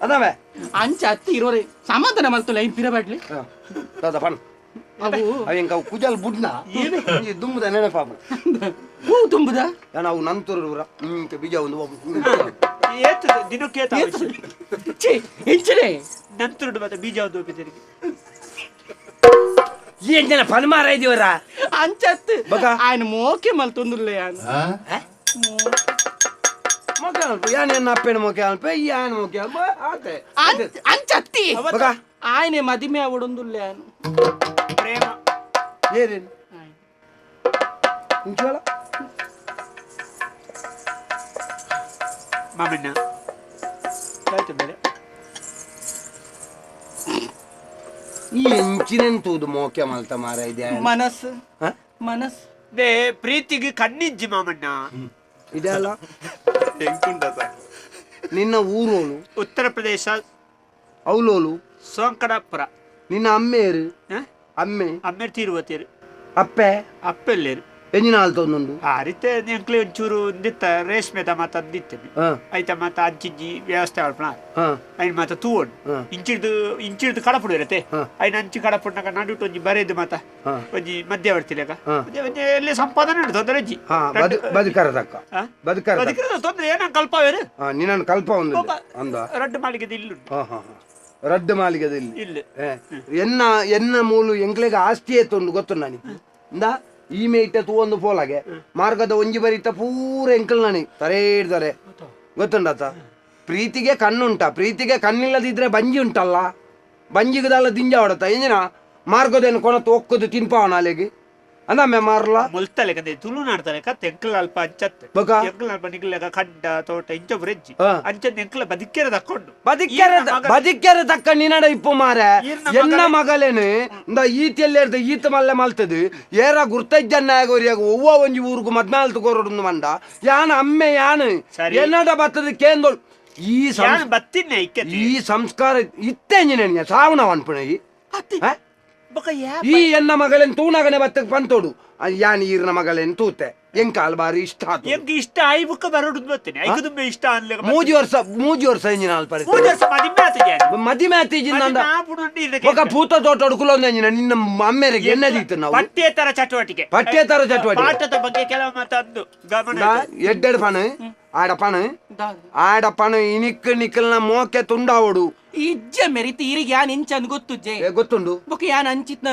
ಅದಾವೆ? ಅಂಚ ಅತ್ತಿ ಇರೋರೆ ಸಮಾಧಾನ ಮಾಡ್ತಲ್ಲ ಏನ್ ಪಿರಬಾಡ್ಲಿ ದಾದಾ ಫನ್ ಅವು. ಅವಂಗ ಅವು ಕುಜಲ್ ಬುಡ್ನ? ಈ ದುಂಬುದ ನೆನಪಾಪ ಹೂ ತುಂಬುದ ನಾವು ನಂತರ ಹಿಂಗೆ ಬೀಜ ಒಂದು ಏತು ದಿನಕ್ಕೆ ಏತು ಛೇ ಹೆಂಚನೆ ನಂತರ ಮತ್ತೆ ಬೀಜ ಒಂದು ಒಪ್ಪಿದ್ದೀರಿ ಏನ್ ಜನ ಫನ್ ಮಾರ ಇದೀವರ ಅಂಚತ್ ಆಯ್ನ ಮೋಕೆ ಮಲ್ ತೊಂದ್ರಲ್ಲ ಯಾನು ಕೇಳಲ್ಪ ಯಾನ್ ಏನ್ ಅಪ್ಪೇನ ಮೋ ಕೇಳಲ್ಪ ಯಾನ್ ಮೋ ಕೇಳಲ್ಪ ಆತೆ ಅಂಚತ್ತಿ ಬಕ ಆಯ್ನೆ ಮದಿಮೆ ಅವಡೊಂದುಲ್ಲ ಯಾನು ಪ್ರೇಮ ಏರೇನು ಇಂಚೋಳ ಮಾಮಣ್ಣ ಕೇಳ್ತ ಬೇರೆ ಈ ಎಂಚಿನೇನ್ ತೂದು ಮೋಕೆ ಮಲ್ತ ಮಾರ ಇದೆ ಮನಸ್ಸು ಮನಸ್ಸು ದೇ ಪ್ರೀತಿಗೆ ಕಣ್ಣಿಜ್ಜಿ ಮಾಮಣ್ಣ ಇದೆಲ್ಲ ನಿನ್ನ ಊರೋಳು ಉತ್ತರ ಪ್ರದೇಶ ಅವಲೋಲು ಸೋಂಕಡಪುರ ನಿನ್ನ ಅಮ್ಮೇರು ಅಮ್ಮೆ ಅಮ್ಮೆ ಅಮ್ಮೇರ್ ತೀರುವತ್ತೇರು ಅಪ್ಪೆ ಅಪ್ಪೆಲ್ಲೇರು ಎಂಜಿನ ಹಾಲ್ತೊಂದುಂಡು ಆ ರೀತಿ ನೆಂಕ್ಲೆ ಒಂಚೂರು ದಿತ್ತ ರೇಷ್ಮೆದ ಮಾತ ಅಂದಿತ್ತೇನೆ ಹ. ಐತ ಮಾತ ಅಂಚಿಜ್ಜಿ ವ್ಯವಸ್ಥೆ ಮಾಡ್ಪಣ. ಹ. ಐನ್ ಮಾತ ತೂವೊಂಡು ಹಾ. ಇಂಚಿಡ್ದು ಇಂಚಿಡ್ದು ಕಡಪುಡು ಇರತ್ತೆ. ಹ. ಐನ್ ಅಂಚಿ ಕಡಪುಡ್ನಾಗ ನಡುಟ್ ಒಂಜಿ ಬರೆದು ಮಾತ. ಹ. ಒಂಜಿ ಮಧ್ಯವರ್ತಿಲೆಗ ಹ. ಒಂಜಿ ಎಲ್ಲಿ ಸಂಪಾದನೆ ಉಂಟು ತೊಂದರೆ ಅಜ್ಜಿ ಹಾ ಬದು ಬದುಕರ ಬದುಕರದ ಬದುಕಿದ್ರೆ ತೊಂದ್ರೆ ಏನ ಕಲ್ಪವೇರು ಹಾ ನಿನ್ನ ಕಲ್ಪ ಒಂದು ಒಬ್ಬ ಅಂದ. ರಡ್ಡು ಮಾಳಿಗೆದು ಇಲ್ಲುಂಟು ಹಾ ಹಾ ಹಾ. ರಡ್ಡು ಮಾಲಿಗದಲ್ಲಿ ಇಲ್ಲಿ. ಎನ್ನ ಎನ್ನ ಮೂಲು ಎಂಕ್ಲೆಗ ಆಸ್ತಿ ತೊಂದು ಗೊತ್ತು ನನಗೆ ಇಂದ? ಈ ತೂ ಒಂದು ಪೋಲಾಗೆ ಮಾರ್ಗದ ಒಂಜಿ ಬರಿತ ಪೂರ ಎಂಕಲ್ ನನಗೆ ತರೇ ಇಡ್ತಾರೆ. ಗೊತ್ತುಂಡತ್ತ ಪ್ರೀತಿಗೆ ಕಣ್ಣುಂಟ. ಪ್ರೀತಿಗೆ ಕಣ್ಣಿಲ್ಲದಿದ್ರೆ ಬಂಜಿ ಉಂಟಲ್ಲ? ಬಂಜಿಗದಲ್ಲ ದಿಂಜ ಹೊಡತ. ಏನಿನ ಮಾರ್ಗದೇನು ಕೊನತ್ತು ಒಕ್ಕದು ತಿನ್ಪಾವನ ಅಲೆಗೆ? ಅಂದಮ್ಮೆ ಮಾರ್ಲ? ಮುಲ್ತಲೆ ಕಂದೆ ತುಳು ನಾಡ್ತಾರೆ ಕತ್ತೆ ಎಂಕಲ್ ಅಲ್ಪ ಅಂಚತ್ತೆ. ಬೊಕ? ಎಂಕಲ್ ಅಲ್ಪ ನಿಕ್ಲೆಗ ಕಡ್ಡ ತೋಟ ಇಂಚ ಬ್ರೆಜ್ಜಿ ಹ. ಅಂಚದ್ ಎಂಕಲ ಬದಿಕ್ಕೆರೆ ತಕ್ಕೊಂಡು ಬದಿಕ್ಕೆರೆ ಈರ್ನ ಮಗ- ಬದಿಕ್ಕೆರೆ ತಕ್ಕ ನಿನ್ನಡ ಇಪ್ಪು ಮಾರೆ. ಈರ್ನ ಎನ್ನ ಮಗಲೇ- ಮಗಲೇನು? ಇಂದ ಈತಿಯಲ್ಲಿ ಇರ್ದ ಈತ ಮಲ್ಲೆ ಮಲ್ತದು. ಏರ ಗುರ್ತಜ್ಜನ್ನ ಆಗೋರಿಯಾಗ ಒವ್ವ ಒಂಜಿ ಊರುಗು ಮದ್ನಾಲ್ತು ಕೊರಡು ಮಂಡ. ಯಾನ ಅಮ್ಮೆ ಯಾನು? ಸರಿ. ಎನ್ನಡ ಬತ್ತದ ಕೇಂದೋಳ್. ಈ ಸಂ- ಯಾನ್ ಬತ್ತಿನ್ನೆ ಇಕ್ಕತಿ ಈ ಸಂಸ್ಕಾರ ಇತ್ತೇಂಜಿನ ಸಾವನ ಅನ್ಪುಣ ಈ? ಅತ್ತಿ. ಹ? ಬೊಕ ಯಾ ಈ ಎನ್ನ ಮಗಳೆನ್ ತೂನಗನೆ ಬತ್ತಕ್ ಪಂತೋಡು ಆ ಯಾನ್ ಈರ್ನ ಮಗಳೆನ್ ತೂತೆ? ಎಂಕಾಲ್ ಬಾರಿ ಇಷ್ಟ ಆತು? ಎಂಕ್ ಇಷ್ಟ? ಆಯಿ ಬುಕ್ಕ ಬರಡುದು ಬತ್ತೇನೆ. ಐಕು ದುಂಬೆ ಇಷ್ಟ ಅನ್ಲೆಗ ಮೂಜಿ ವರ್ಷ ಮೂಜಿ ವರ್ಷ ಎಂಜಿನ ಅಲ್ಪರಿ ಮೂಜಿ ವರ್ಷ ಮದಿ ಮ್ಯಾತಿ ಜಾನಿ ಮದಿ ಮ್ಯಾತಿ ಜಿಂದ ಒಕ ಪೂತ ತೋಟ ಹುಡುಕುಲೊಂದು ಎಂಜಿನ. ನಿನ್ನ ಅಮ್ಮೆರಿಗೆ ಎನ್ನದೀತು ನಾವು. ಪಠ್ಯೇತರ ಚಟುವಟಿಕೆ. ಪಠ್ಯೇತರ ಚಟುವಟಿಕೆ. ಪಾಠದ ಬಗ್ಗೆ ಕೆಲವು ಮಾತಂದು ಗಮನ ಎಡ್ಡೆಡ್ ಪಣ ಆಡ ಪಣ ಆಡ ಪಣ ಇನಿಕ್ ನಿಖಲ್ನ ಮೋಕೆ ತುಂಡಾವಡು. ಇಜ್ಜೆ ಮೆರಿತಿ ಇರಿಗೆ ಯಾನ್ ಇಂಚನ್ ಗೊತ್ತುಜ್ಜೆ ಗೊತ್ತುಂಡು? ಬುಕ್ ಯಾನ್ ಅಂಚಿತ್ನ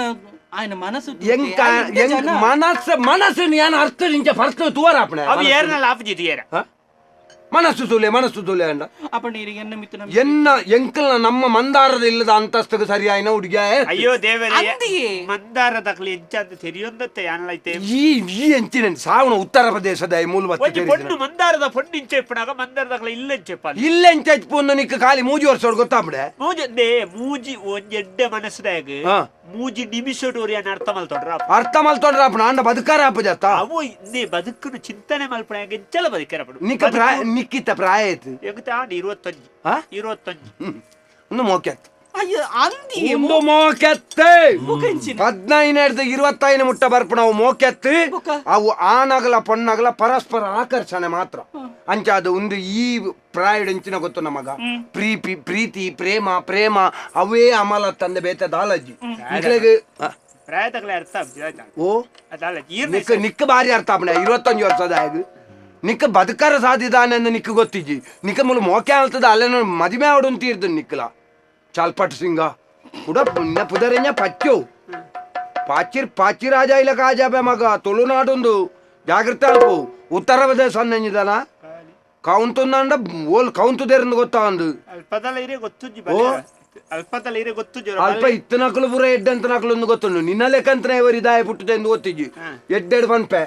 ఆయన మనసు ಎಂಕ ಎಂಕ್ ಮನಸ್ಸು ಮನಸ್ಸು ಯಾನ್ ಅರ್ಥ ನಿಂಚ ಫಸ್ಟ್ ತೂವರಾಪಣೆ ಅವು ಏರ್ನಲ್ಲಿ ಆಪಜಿದಿಯರ ಮನಸ್ಸು ತೂಲೆ ಮನಸ್ಸು ತೂಲೆ ಅಂಡ ಅಪ್ಪ ನೀರಿಗೆ ಎನ್ನ ಮಿತ್ತು ಎನ್ನ ಎಂಕಲ್ನ ನಮ್ಮ ಮಂದಾರದ ಇಲ್ಲದ ಅಂತಸ್ತಕ್ಕೆ ಸರಿಯಾಯಿನ ಹುಡುಗಿಯ ಅಯ್ಯೋ ದೇವರೇ ಅಂದಿಯೇ. ಮಂದಾರದಕ್ಲಿ ಎಂಚಂದ ತೆರಿಯೊಂದತ್ತೆ ಯಾನಲೈತೆ ಈ ಈ ಎಂಚಿನ ಸಾವಣ ಉತ್ತರ ಪ್ರದೇಶದ ಈ ಮೂಲ ಒಂಜಿ ಪೊಣ್ಣು ಮಂದಾರದ ಪೊಣ್ಣು ಇಂಚೆಪ್ಪನಾಗ ಮಂದಾರದಕ್ಲ ಇಲ್ಲ ಇಂಚೆಪ್ಪ ಇಲ್ಲೆಂಚ ಪುಂದು ನಿಕ್ಕ ಖಾಲಿ ಮೂಜಿ ವರ್ಷ ಗೊತ್ತಾಗ್ಬಿಡೆ ಮೂಜಂದೆ ಮೂಜಿ ಒಂಜೆಡ್ಡೆ ಮನಸ್ಸದಾಗ ಹಾ. ಮೂಜಿ ನಿಮಿಷೋಡು ಯಾನ್ ಅರ್ಥ ಮಲ್ತೊಡ್ರ ಅರ್ಥ ಮಲ್ತೊಂಡ್ರ ಅಪ್ಪನ ಅಂಡ ಬದುಕಾರ ಅಪ್ಪ ಜತ್ತ ಅವು ಇನ್ನೇ ಬದುಕನ್ನು ಚಿಂತನೆ ಮಲ್ಪಣ ಎಂಚಲ ಬದುಕರಪಡು ನಿಕ್ಕ ಪ್ರಾಯ ನಿಕ್ಕಿತ್ತ ಪ್ರಾಯ ಐತಿ ಎಗ್ತಾ ಇರುವತ್ತೊಂಜಿ. ಹಾ? ಇರುವತ್ತೊಂಜಿ. ಹ್ಮ್. ಒಂದು ಮೋಕೆತ್ ಅಯ್ಯೋ ಅಂದಿ ಒಂದು ಮೋಕೆತ್ತೆ ಮುಖಂಚಿನ ಹದಿನೈದು ಇರುವತ್ತೈದು ಮುಟ್ಟ ಬರ್ಪ ನಾವು ಮೋಕೆತ್ತು ಬೊಕ? ಅವು ಆನಗಲ ಪೊನ್ನಗಲ ಪರಸ್ಪರ ಆಕರ್ಷಣೆ ಮಾತ್ರ. ಅಂಚ ಅದು ಒಂದು ಈ ಪ್ರಾಯಡ್ ಹೆಂಚಿನ ಗೊತ್ತು ನಮಗ. ಪ್ರೀತಿ ಪ್ರೀತಿ ಪ್ರೇಮ ಪ್ರೇಮ ಅವೇ ಅಮಲ ತಂದೆ ಬೇತ ದಾಲಜ್ಜಿ ಇಕ್ಲೆಗ್ ಆ, ಪ್ರಾಯದಕ್ಲೆ ಅರ್ಥ ಆಗ್ತದೆ ಆಯ್ತಾ? ಓ. ಅದಲ್ಲ ನಿಕ್ ನಿಕ್ ಬಾರಿ ಅರ್ಥ ಆಪಣೆ ಇರುವತ್ತೊಂದು ವರ್ಷದ ಆಗ ನಿಕ್ ಬದುಕರ ಸಾಧಿದಾನೆ ಎಂದು ನಿಕ್ಕ ಗೊತ್ತಿಜ್ಜಿ. ನಿಕ್ಕ ಮುಲು ಮೋಕೆ ಆಲ್ತದ ಅಲ್ಲೇನೋ ಮದುವೆ ಆವಡು ಅಂತ ಇರ್ದು ನಿಕ್ಕಲ ಚಾಲ್ಪಟ್ ಸಿಂಗ ಕೂಡ ಪುಣ್ಯ ಪುದರೆಂಜ ಪಚ್ಚು ಪಾಚಿರ್ ಪಾಚಿ ರಾಜ ಇಲ್ಲ ಕಾಜಾಬೆ ಮಗ ತುಳುನಾಡೊಂದು ಜಾಗ್ರತೆ ಅಲ್ಪು ಉತ್ತರ ಪ್ರದೇಶ ಅನ್ನಂಜಿದನ ಕೌಂತುಂದಂಡ ಓಲ್ ಕೌಂತುದೇರಿಂದ ಗೊತ್ತಾ ಒಂದು ಅಲ್ಪದಲ್ಲ ಇರೇ ಗೊತ್ತುಜ್ಜಿ ಓ. ಅಲ್ಪದಲ್ಲ ಇತ್ತು ನಕಲು ಅಲ್ಪ ಇತ್ತನಕಲು ಪೂರ ಎಡ್ಡಂತನಕಲು ಒಂದು ಗೊತ್ತುಂಡು ನಿನ್ನ ಲೆಕ್ಕಂತನ ಇವರು ಇದಾಯ ಪುಟ್ಟದ ಎಂದು ಗೊತ್ತಿಜ್ಜಿ. ಎಡ್ಡೆಡ್ ಪನ್ಪೆ.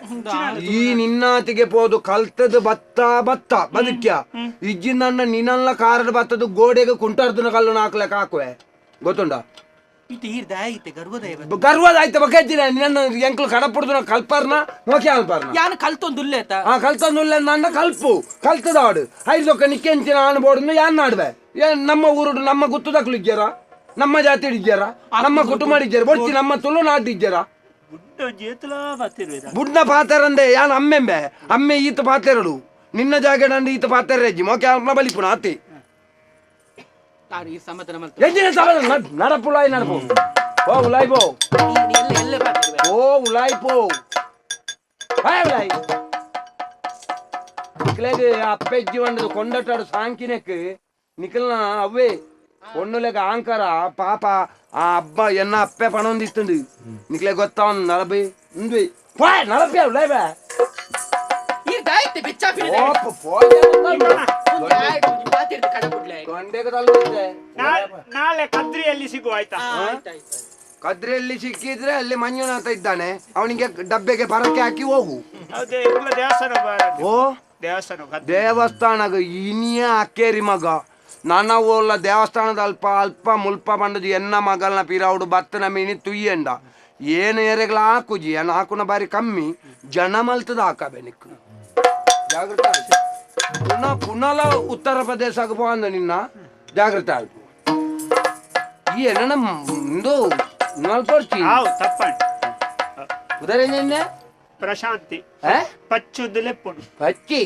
ಈ ನಿನ್ನಾತಿಗೆ ಪೋದು ಕಲ್ತದ ಬತ್ತ ಬತ್ತ ಬದುಕ್ಯ. ನನ್ನ ನಿನ್ನಲ್ಲ ಕಾರದ ಬತ್ತದ ಗೋಡೆಗೆ ಕುಂಟಾರ್ದನ ಕಲ್ಲು ಹಾಕ್ಲೆಕ್ಕ ಹಾಕುವೆ. ಗೊತ್ತುಂಡ ಇದು ಈರ್ದ ಐತೆ ಗರ್ವದಯ ಗರ್ವದ ಆಯ್ತ ಬಗ್ಗೆಜ್ಜಿನ ನಿನ್ನ ಎಂಕ್ಲು ಕಡಪುಡ್ದು ಕಲ್ಪಾರ್ನ ನೋಕೆ ಅಲ್ಪಾರ್ನ ಯಾನ್ ಕಲ್ತೊಂದು ಉಲ್ಲೇತ ಆ ಕಲ್ತಂದುಲ್ಲ ನನ್ನ ಕಲ್ಪು ಕಲ್ತದಾಡು ಐದೊಕ್ಕ ನಿಕ್ಕೆಂಚಿನ ಆನಬೋರ್ಡ್ನ ಯಾನ್ ನಾಡ್ವೆ ಏನ್ ನಮ್ಮ ಊರು ನಮ್ಮ ಗುತ್ತದಕ್ಲು ಇಜ್ಜಾರ ನಮ್ಮ ಜಾತಿ ಇಜ್ಜಾರ ನಮ್ಮ ಕುಟುಂಬ ಇಜ್ಜಾರ ಬೊಡ್ಚಿ ನಮ್ಮ ತುಳುನಾಡು ಇಜ್ಜಾರ ಗುಡ್ಡ ಜೇತಲ ಬತ್ತಿರುವೆ ಬುಡ್ನ ಪಾತೆರಂದೆ ಯಾನ್ ಅಮ್ಮೆಂಬೆ ಅಮ್ಮೆ ಈತ ಪಾತೆರಡು ನಿನ್ನ ಜಾಗ ನಂದು ಈತ ಪಾತೆರಜ್ಜಿ ಮೋಕೆ ಅಲ್ಮ ಬಲಿಪುಣ ಆತಿ ನಾನು ಈ ಸಮಾಧಾನ ಮಲ್ತ ಎಂಜಿನ ಸಲ ನಡಪು ಉಲಾಯ್ ನಡಪು ಓ ಉಲಾಯ್ ಪೋ ಎಲ್ಲ ಎಲ್ಲ ಪಾತಿರುವೆ ಓ ಉಲಾಯ್ ಪೋ ಹಾಯ್ ಉಲಾಯ್ ನಿಕ್ಲೆಗ್ ಅಪ್ಪೆಜ್ಜಿ ಒಂಡದು ಕೊಂಡಟಾಡು ಸಾಂಕಿನಕ್ ನಿಖಲ್ನ ಅವ್ವೇ ಒಣ್ಣುಲೆಗ ಆಂಕರ ಪಾಪ ಆ ಅಬ್ಬ ಎನ್ನ ಅಪ್ಪೆ ಪಣೊಂದಿತ್ತುಂಡು ನಿಕ್ಲೆ ಗೊತ್ತಾ ಒಂದು ನಲಬೈ ಉಂದು ಹೋಯ್ ನಲಬೆ ಉಲಾಯ್ ಬೇ ಈರ್ದ ಐತೆ ಕಡ ಬಿಡ್ಲೆ ನಾಳೆ ಕದ್ರಿಯಲ್ಲಿ ಸಿಗುವ ಆಯ್ತಾ? ಆಯ್ತಾಯ್ತು ಕದ್ರೆಯಲ್ಲಿ ಸಿಕ್ಕಿದ್ರೆ ಅಲ್ಲಿ ಮಂಜುನಾಥ ಇದ್ದಾನೆ. ಅವನಿಗೆ ಡಬ್ಬೆಗೆ ಬರಕ್ಕೆ ಹಾಕಿ ಹೋಗು. ಹೌದೇ ಇಲ್ಲ ದೇವಸ್ಥಾನ ಓ? ದೇವಸ್ಥಾನ ಕದ್ರಿ ಇನಿಯ ಅಕ್ಕೇರಿ ಮಗ. ನನ್ನ ಓಲ್ಲ ದೇವಸ್ಥಾನದ ಅಲ್ಪ ಅಲ್ಪ ಮುಲ್ಪ ಬಂಡದು ಎನ್ನ ಮಗಲ್ನ ಪಿರಾವುಡು ಬತ್ತನ ಮೀನಿ ತುಯ್ಯಂಡ. ಏನು ಎರೆಗಳ ಹಾಕುಜಿ? ಏನು ಹಾಕುನ ಬಾರಿ ಕಮ್ಮಿ. ಜನ ಮಲ್ತದ ಹಾಕಬೇಕು ಜಾಗೃತ ಆಯ್ತು. ಪುನಃ ಪುನಃ ಉತ್ತರ ಪ್ರದೇಶಕ್ಕೆ ಹೋಗಂದ ನಿನ್ನ ಜಾಗ್ರತೆ ಆಯ್ತು ಈ ಏನನ ಮುಂದು ನಲ್ಪರ್ಚಿ ಹಾವು ತಪ್ಪಂడి ಉದರ ನಿನ್ನೆ ಪ್ರಶಾಂತಿ ಏ ಪಚ್ಚುದು ಲೆಪ್ಪುಂಡು ಹಚ್ಚಿ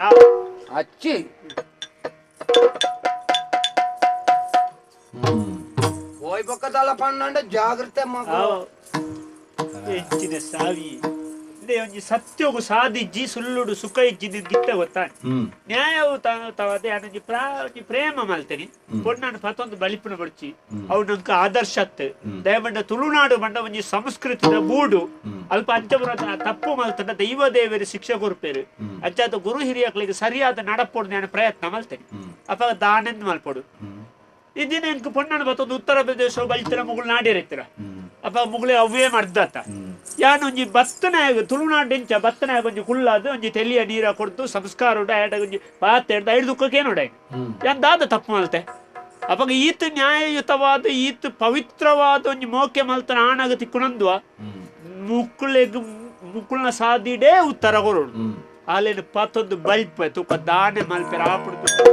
ಹಾವು ಹಚ್ಚಿ ಹೋಯ್ ಬಕ್ಕದಲ್ಲ ಪನ್ನಂಡ ಜಾಗ್ರತೆ ಮಗ ಹಾವು ಹೆಚ್ಚಿನ ಸಾವಿ ಇದೇ ಒಂಜಿ ಸತ್ಯೋಗು ಸಾಧಿಜ್ಜಿ ಸುಳ್ಳುಡು ಸುಖ ಇಜ್ಜಿದ ಗಿತ್ತ ಗೊತ್ತಾ ನ್ಯಾಯವು ತವದೆ ಅನಂಜಿ ಪ್ರಾ ಒಂಜಿ ಪ್ರೇಮ ಮಲ್ತೇನೆ ಪೊಣ್ಣನ ಪತೊಂದು ಬಲಿಪುನ ಬಡ್ಚಿ ಅವು ನಂಕ ಆದರ್ಶತ್ ದಯಮಂಡ ತುಳುನಾಡು ಮಂಡ ಒಂಜಿ ಸಂಸ್ಕೃತಿದ ಮೂಡು ಅಲ್ಪ ಅಂಚಪುರ ತಪ್ಪು ಮಲ್ತಂಡ ದೈವ ದೇವರ ಶಿಕ್ಷೆ ಕೊರ್ಪೇರು ಅಂಚಾದ ಗುರು ಹಿರಿಯಕ್ಲಿಗೆ ಸರಿಯಾದ ನಡಪೋಡು ನಾನು ಪ್ರಯತ್ನ ಮಲ್ತೇನೆ ಅಪ್ಪ ದಾನಂದ್ ಮಲ್ಪೋಡು ಇದಿನ ಪೊಣ್ಣನ ಬತ್ತೊಂದು ಉತ್ತರ ಪ್ರದೇಶ ಬಲ್ತಿರ ಮುಗುಳು ನಾಡಿರತ್ತಿರ ಅಪ್ಪ ಮುಗುಳೆ ಅವೇ ಮರ್ದತ್ತ ಯಾನ್ ಒಂಜಿ ಬತ್ತನಾಗ ತುಳುನಾಡಿಂಚ ಬತ್ತನಾಗ ಒಂಜಿ ಕುಳ್ಳಾದ ಒಂಜಿ ತೆಲಿಯ ನೀರ ಕೊಡ್ತು ಸಂಸ್ಕಾರ ಉಂಡ ಆಟ ಒಂಜಿ ಪಾತೆ ಹಿಡ್ದು ಐದು ದುಃಖಕ್ಕೇನು ನೋಡ ಎಂದಾದ ದಾದ ತಪ್ಪು ಮಲ್ತೆ. ಅವಾಗ ಈತ ನ್ಯಾಯಯುತವಾದ ಈತ ಪವಿತ್ರವಾದ ಒಂಜಿ ಮೋಕೆ ಮಲ್ತನ ಆಣಾಗ ತಿಕ್ಕುಣಂದುವ ಮುಕ್ಕುಳೆಗ್ ಮುಕ್ಕುಳ್ನ ಸಾದಿಡೇ ಉತ್ತರ ಕೊರೋಡು ಆಲೇನು ಪತ್ತೊಂದು ಬಲ್ಪ ತುಕ ದಾನೆ ಮಲ್ಪೆರ ಆಪುಡ್ತು